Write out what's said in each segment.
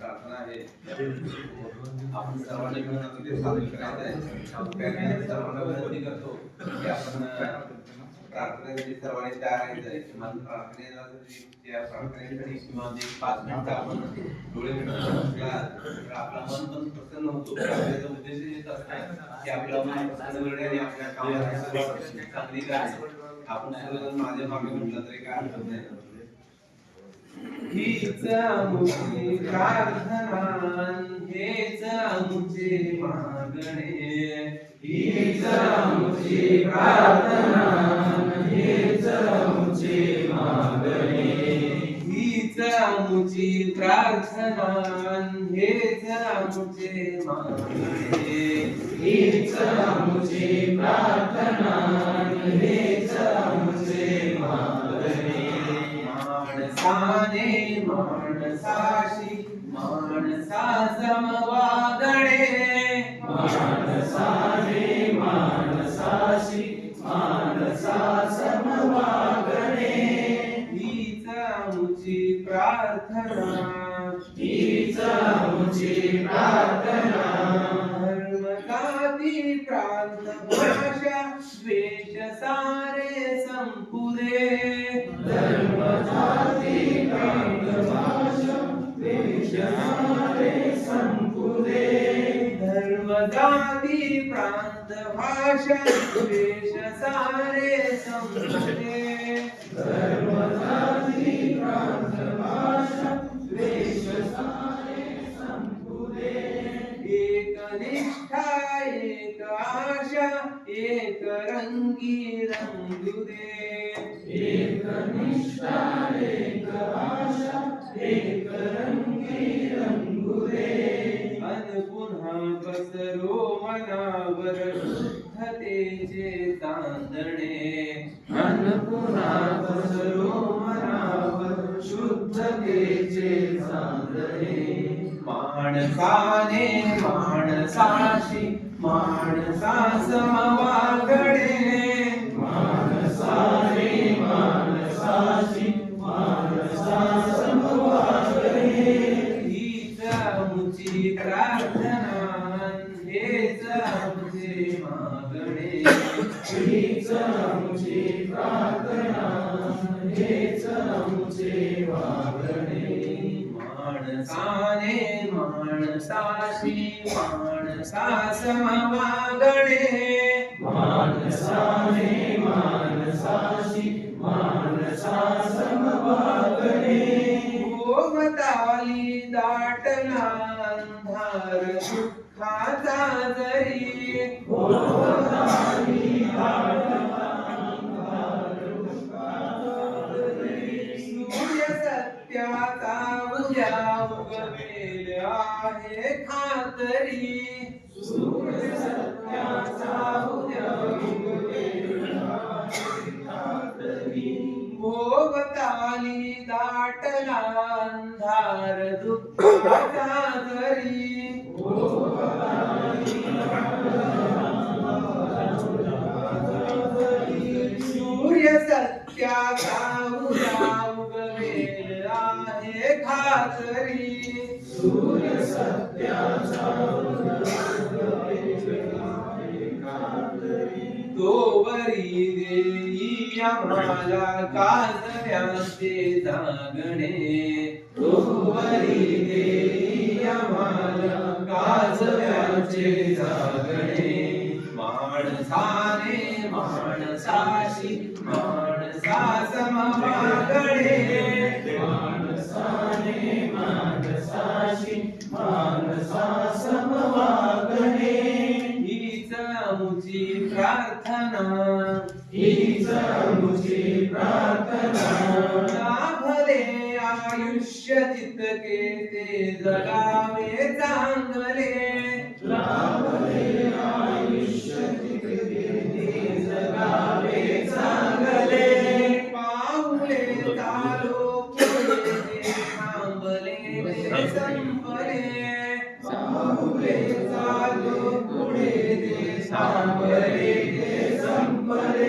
प्रार्थना आहे. आपण मिळून ते करायचं आहे. सर्वांना विनंती करतो की आपण प्रार्थनेसाठी सर्वांनी तयार राहायचं आहे. किमान प्रार्थनेला जरी त्या प्रार्थनेसाठी किमान एक पाच मिनिटं आपण डोळे मिटून आपला मन पण प्रसन्न होतो. प्रार्थनेचा उद्देश की आपलं मन प्रसन्न करणे आणि आपल्या कामाला चांगली आपण सर्वजण माझ्या मागे म्हटलं तरी काय हरकत नाही. हीच आमची प्रार्थना हेच आमचे मागणे. हीच आमची प्रार्थना हेच आमचे मागणे. हीच आमची प्रार्थना हेच आमचे मागणे. हीच आमची प्रार्थना हेच आमचे मागणे. माणसाने माणसाशी माणसा समवागणे माणसाने माणसाशी माणसा समवागणे हीच आमची प्रार्थना. हीच आमची प्रार्थना. धर्म जाती प्रांत भाषा द्वेष सारे संपुरे. धर्म द्वेष सारे संपुरे धर्म जाती प्रांत भाषा सारे प्रांत भाषा द्वेष सारे संपुरे एक निष्ठा एक आशा एक रंगी रंगू दे एक निष्ठा एक आशा एक रंगी रंगू दे अन पुन्हा पसरो मनावर शुद्धतेचे तांदणे अन पुन्हा पसरो मनावर शुद्धतेचे तांदणे माणसाने माणसाशी माणसा समवागणे हीच आमची प्रार्थना हेच आमचे मागणे माणसाने माणसाशी माणसा समवागणे माणसाने माणसाशी माणसा समवागणे भोवताली दाटला अंधार दुःखाचा जरी. उद्या आहे खातरी. सत्याचा भोगताली दाटला अंधार दुःखाचा जरी. आहे खातरी. सूर्य सत्याचा तो बरी देई आम्हाला काजव्याचे जागणे तो बरी देई आम्हाला काजव्याचे जागणे माणसाने माणसाशी माणसा समवागणे माणसाशी माणसा समवागणे हीच आमची प्रार्थना. हीच आमची प्रार्थना. लाभले आयुष्य जितके ते जगावे चांगले. लाभले आयुष्य जितके ते जगावे चांगले. ते ते संपले.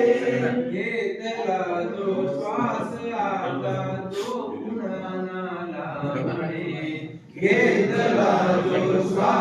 घेतला जो श्वास आता तो पुन्हा लागणे घेतला जो श्वास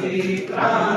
Ram